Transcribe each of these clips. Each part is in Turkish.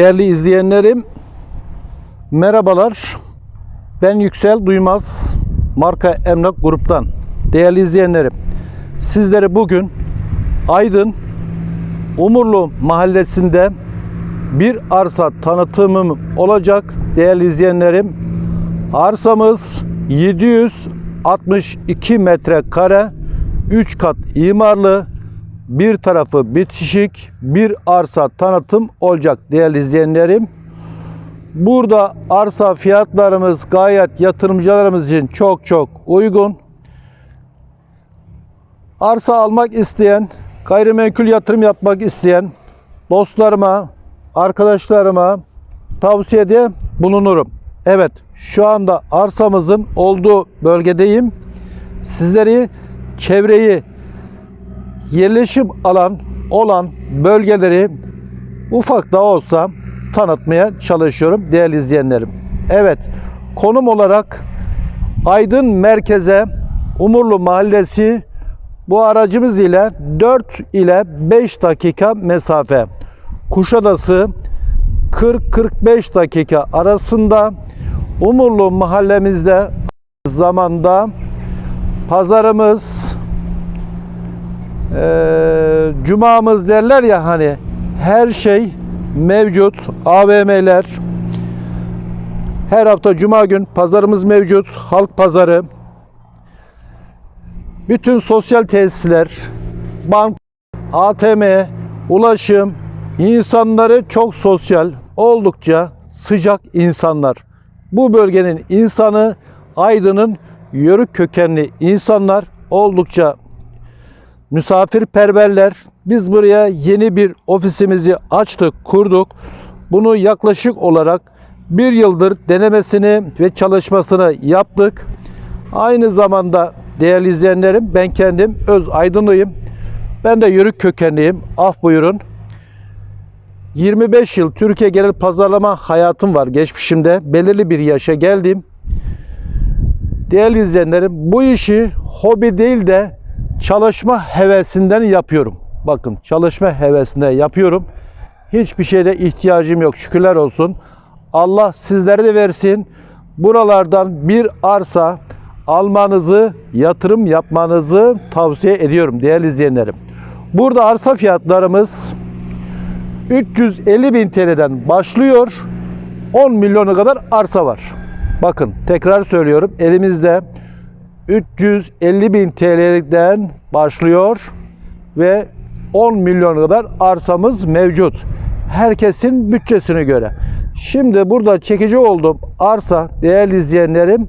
Değerli izleyenlerim, merhabalar. Ben Yüksel Duymaz, marka Emlak Grup'tan. Değerli izleyenlerim, sizlere bugün Aydın Umurlu Mahallesi'nde bir arsa tanıtımım olacak değerli izleyenlerim. Arsamız 762 metrekare, 3 kat imarlı, bir tarafı bitişik bir arsa tanıtım olacak değerli izleyenlerim. Burada arsa fiyatlarımız gayet yatırımcılarımız için çok çok uygun. Arsa almak isteyen, gayrimenkul yatırım yapmak isteyen dostlarıma, arkadaşlarıma tavsiyede bulunurum. Evet, şu anda arsamızın olduğu bölgedeyim. Sizleri çevreyi yerleşim alan olan bölgeleri ufak da olsa tanıtmaya çalışıyorum değerli izleyenlerim. Evet, konum olarak Aydın merkeze Umurlu Mahallesi bu aracımız ile 4 ile 5 dakika mesafe. Kuşadası 40-45 dakika arasında Umurlu mahallemizde zamanda pazarımız ee, cumamız derler ya hani her şey mevcut. AVM'ler her hafta cuma gün pazarımız mevcut. Halk pazarı. Bütün sosyal tesisler, bank, ATM, ulaşım, insanları çok sosyal, oldukça sıcak insanlar. Bu bölgenin insanı Aydın'ın yörük kökenli insanlar oldukça misafirperverler. Biz buraya yeni bir ofisimizi açtık, kurduk. Bunu yaklaşık olarak bir yıldır denemesini ve çalışmasını yaptık. Aynı zamanda değerli izleyenlerim ben kendim öz aydınlıyım. Ben de yörük kökenliyim. Af buyurun. 25 yıl Türkiye genel pazarlama hayatım var geçmişimde. Belirli bir yaşa geldim. Değerli izleyenlerim bu işi hobi değil de çalışma hevesinden yapıyorum. Bakın çalışma hevesinde yapıyorum. Hiçbir şeyde ihtiyacım yok. Şükürler olsun. Allah sizlere de versin. Buralardan bir arsa almanızı, yatırım yapmanızı tavsiye ediyorum değerli izleyenlerim. Burada arsa fiyatlarımız 350 bin TL'den başlıyor. 10 milyona kadar arsa var. Bakın tekrar söylüyorum elimizde 350 bin TL'den başlıyor ve 10 milyon kadar arsamız mevcut. Herkesin bütçesine göre. Şimdi burada çekici olduğum arsa değerli izleyenlerim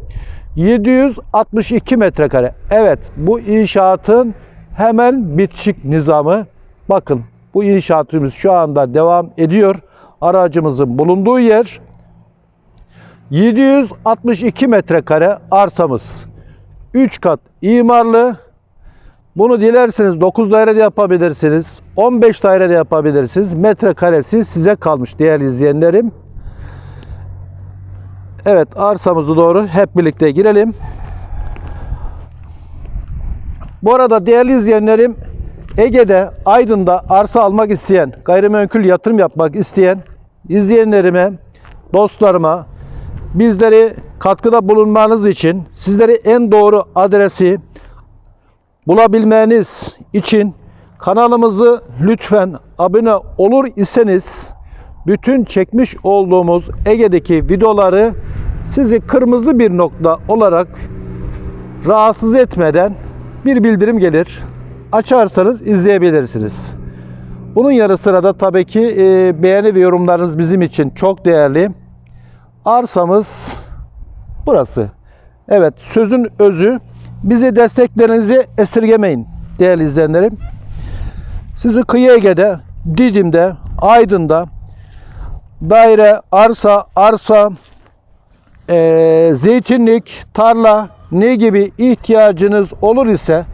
762 metrekare. Evet bu inşaatın hemen bitişik nizamı. Bakın bu inşaatımız şu anda devam ediyor. Aracımızın bulunduğu yer 762 metrekare arsamız. 3 kat imarlı. Bunu dilerseniz 9 dairede yapabilirsiniz. 15 dairede yapabilirsiniz. Metrekaresi size kalmış değerli izleyenlerim. Evet arsamızı doğru hep birlikte girelim. Bu arada değerli izleyenlerim Ege'de, Aydın'da arsa almak isteyen, gayrimenkul yatırım yapmak isteyen izleyenlerime, dostlarıma bizleri katkıda bulunmanız için sizleri en doğru adresi bulabilmeniz için kanalımızı lütfen abone olur iseniz bütün çekmiş olduğumuz Ege'deki videoları sizi kırmızı bir nokta olarak rahatsız etmeden bir bildirim gelir. Açarsanız izleyebilirsiniz. Bunun yanı sıra da tabii ki e, beğeni ve yorumlarınız bizim için çok değerli. Arsamız burası. Evet sözün özü bizi desteklerinizi esirgemeyin değerli izleyenlerim. Sizi Kıyı Ege'de, Didim'de, Aydın'da daire, arsa, arsa, eee, zeytinlik, tarla ne gibi ihtiyacınız olur ise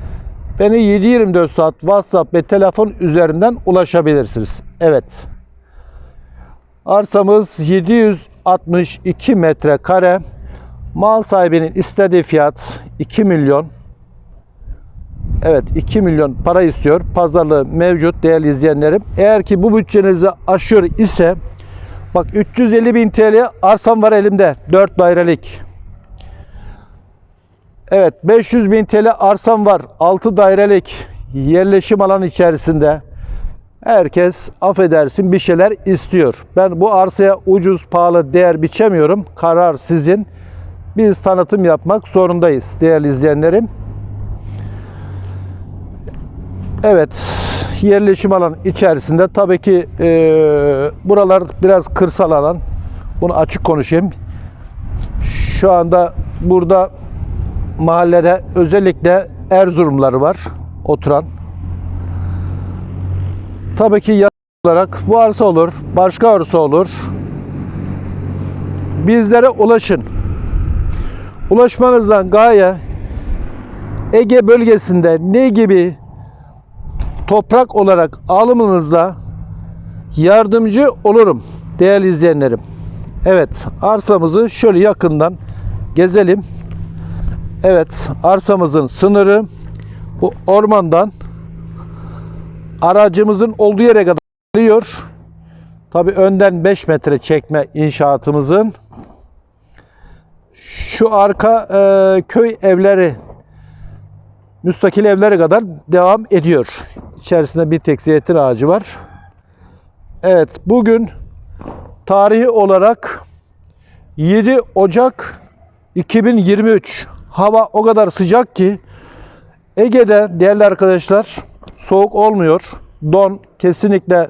beni 7-24 saat WhatsApp ve telefon üzerinden ulaşabilirsiniz. Evet. Arsamız 762 metrekare. Mal sahibinin istediği fiyat 2 milyon. Evet 2 milyon para istiyor. Pazarlığı mevcut değerli izleyenlerim. Eğer ki bu bütçenizi aşıyor ise Bak 350 bin TL arsam var elimde. 4 dairelik. Evet 500 bin TL arsam var. 6 dairelik. Yerleşim alanı içerisinde. Herkes affedersin bir şeyler istiyor. Ben bu arsaya ucuz pahalı değer biçemiyorum. Karar sizin. Biz tanıtım yapmak zorundayız değerli izleyenlerim. Evet, yerleşim alan içerisinde tabii ki e, buralar biraz kırsal alan. Bunu açık konuşayım. Şu anda burada mahallede özellikle Erzurumlar var oturan. Tabii ki yatırım olarak bu arsa olur, başka arsa olur. Bizlere ulaşın. Ulaşmanızdan gaye Ege bölgesinde ne gibi toprak olarak alımınızda yardımcı olurum değerli izleyenlerim. Evet arsamızı şöyle yakından gezelim. Evet arsamızın sınırı bu ormandan aracımızın olduğu yere kadar geliyor. Tabi önden 5 metre çekme inşaatımızın. Şu arka e, köy evleri müstakil evlere kadar devam ediyor. İçerisinde bir tek zeytin ağacı var. Evet bugün tarihi olarak 7 Ocak 2023 hava o kadar sıcak ki Ege'de değerli arkadaşlar soğuk olmuyor. Don kesinlikle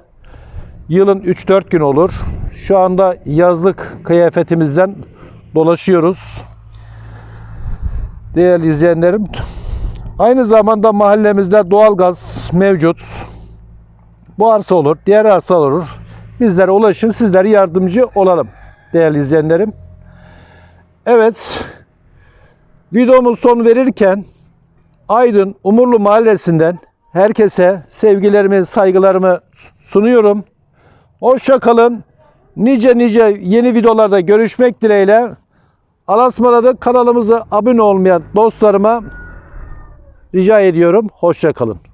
yılın 3-4 gün olur. Şu anda yazlık kıyafetimizden dolaşıyoruz. Değerli izleyenlerim Aynı zamanda mahallemizde doğalgaz mevcut. Bu arsa olur, diğer arsa olur. Bizlere ulaşın, sizlere yardımcı olalım değerli izleyenlerim. Evet, videomuz son verirken Aydın Umurlu Mahallesi'nden herkese sevgilerimi, saygılarımı sunuyorum. Hoşça kalın. Nice nice yeni videolarda görüşmek dileğiyle. Alasmaladık kanalımıza abone olmayan dostlarıma rica ediyorum. Hoşça kalın.